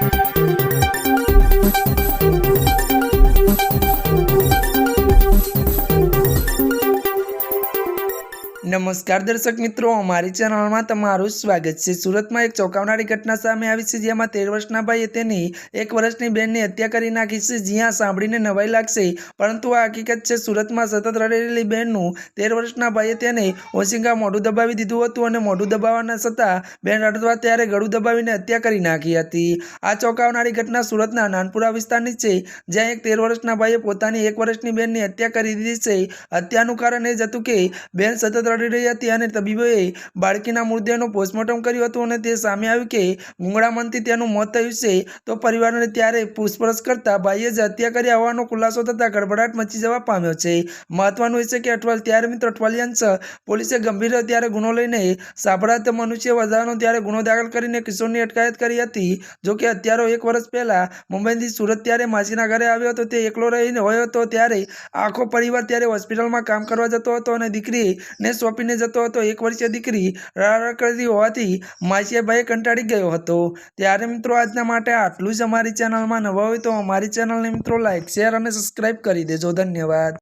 Thank you. નમસ્કાર દર્શક મિત્રો, અમારી ચેનલમાં તમારું સ્વાગત છે. સુરતમાં એક ચોંકાવનારી ઘટના સામે આવી છે, જેમાં તેર વર્ષના ભાઈએ તેની એક વર્ષની બહેનની હત્યા કરી નાખી છે, જ્યાં સાંભળીને નવાઈ લાગશે. પરંતુ આ હકીકત છે, સુરતમાં સતત રડેલી બહેનનું તેર વર્ષના ભાઈએ તેને ઓશિંગા મોઢું દબાવી દીધું હતું અને મોઢું દબાવવાના છતાં બેન રડવા ત્યારે ગળું દબાવીને હત્યા કરી નાખી હતી. આ ચોંકાવનારી ઘટના સુરતના નાનપુરા વિસ્તારની છે, જ્યાં એક તેર વર્ષના ભાઈએ પોતાની એક વર્ષની બહેનની હત્યા કરી દીધી છે. હત્યાનું કારણ એ જ હતું કે, બેન સતત રડી રહી હતી અને તબીબોએ બાળકીના મૃતદેહનું પોસ્ટમોર્ટમ કર્યું હતું અને તે સામે આવ્યું કે ગુંગળામણથી તેનું મોત થયું છે, તો પરિવારને ત્યારે પૂછપરછ કરતા ભાઈએ જ હત્યા કરી હોવાનો ખુલાસો થતાં ગડબડાટ મચી જવા પામ્યો છે. મહત્વનું છે કે અઠવાલ ત્યારે મિત્રો અઠવાલિયાંશ પોલીસે ગંભીર ત્યારે ગુનો લઈને સાંભળાત મનુષ્ય વધારાનો ત્યારે ગુનો દાખલ કરીને કિશોરની અટકાયત કરી હતી. જોકે અત્યારો એક વર્ષ પહેલા મુંબઈથી સુરત ત્યારે માસીના ઘરે આવ્યો હતો, તે એકલો રહીને હોયો હતો ત્યારે આખો પરિવાર ત્યારે હોસ્પિટલમાં કામ કરવા જતો હતો અને દીકરીને સોંપીને જતો હતો. એક વર્ષીય દીકરી રડારડ કરતી હોવાથી માસીએ કંટાળી ગયો હતો. ત્યારે મિત્રો આજના માટે આટલું જ અમારી ચેનલમાં નવા હોય તો અમારી ચેનલને મિત્રો લાઈક શેર અને સબસ્ક્રાઈબ કરી દેજો. ધન્યવાદ.